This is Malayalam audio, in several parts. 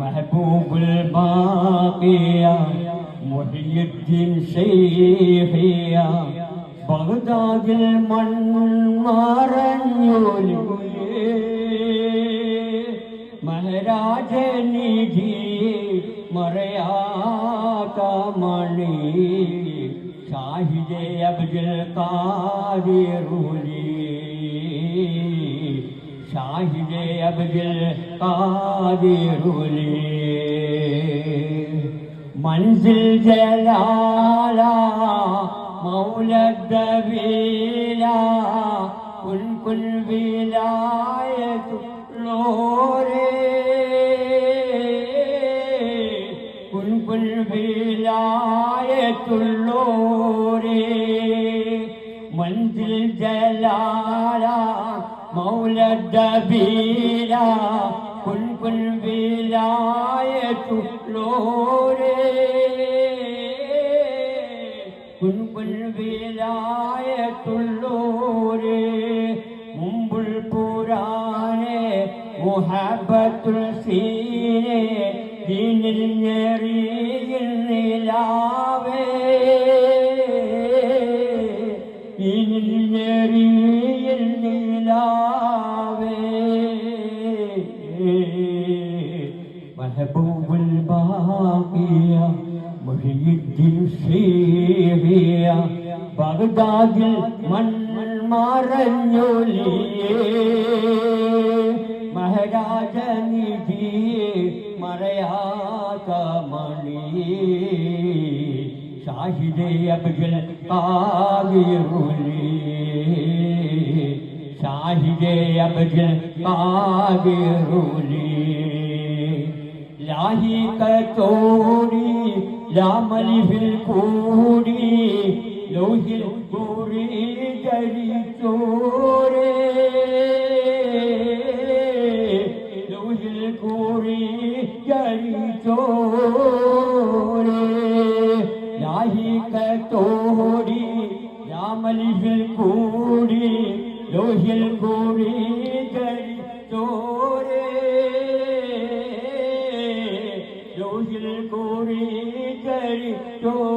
മെഹബൂബുൽ ബാക്കിയ മുഹിയുദ്ദീൻ ശൈഖിയ ബഗ്ദാദിൽ മൺമറഞ്ഞൊലിയേ മഹാരാജനിധി മറയാത്ത മണി ഷാഹിദെ അബ്ദുൽ കാദിറുലി കുൻ കുൻ വിലായത്തുള്ളോരേ കുൻ മൗലദ്ദബീല കുൻ കുൻ വിലായത്തുള്ളോരേ കുൻ കുൻ വിലായത്തുള്ളോരേ മുമ്പുൾ പുരാനെ മുഹബത്തുൽ സീനെ ദീനിൽ ഞെറിയിൽ നിലാവേ. ദീനിൽ ഞെറിയിൽ മെഹബൂബുൽ ബാക്കിയ മുഹിയുദ്ദീൻ ഷേഖിയ ബഗ്ദാദിൽ മൺ മറഞ്ഞൊലിയേ. മഹാരാജ നിധിയെ മറയാത്ത മണിയേ ഷാഹിദെ അബ്ദുൽ കാദിറുലി ഷാഹിദെ അബ്ദുൽ കാദിറുലി ലാഹി കത്തോടി ലാമലിഫിൽ കൂടി ലോഹിൽ കൂടി കരിച്ചോരേ ലോഹിൽ കൂടി കരിച്ചോരേ ലാഹി കത്തോടി ലാമലിഫിൽ കൂടി ലോഹിൽ കൂടി കരിച്ചോരേ ലോഹിൽ കൂടി കരിച്ചോരേ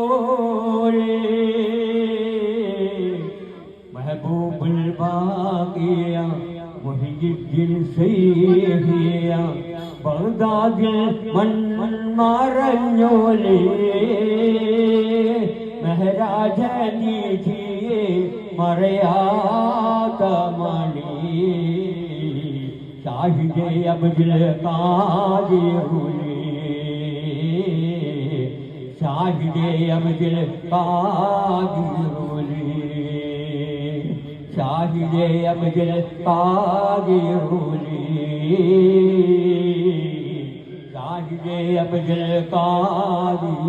മെഹബൂബുൽ ബാക്കിയ മുഹിയുദ്ദീൻ സൈഹിയ ബഗ്ദാദിൽ മണ്ണിൽ മറഞ്ഞോലേ മെഹരാജ നിധിയെ മറയാത്ത മണി. ഷാഹിദെ അബ്ദുൽ കാദിറുലി ഷാഹിദെ അബ്ദുൽ കാദിറുലി ഷാഹിദെ അബ്ദുൽ കാദിറുലി ഷാഹിദെ അബ്ദുൽ കാദിറുലി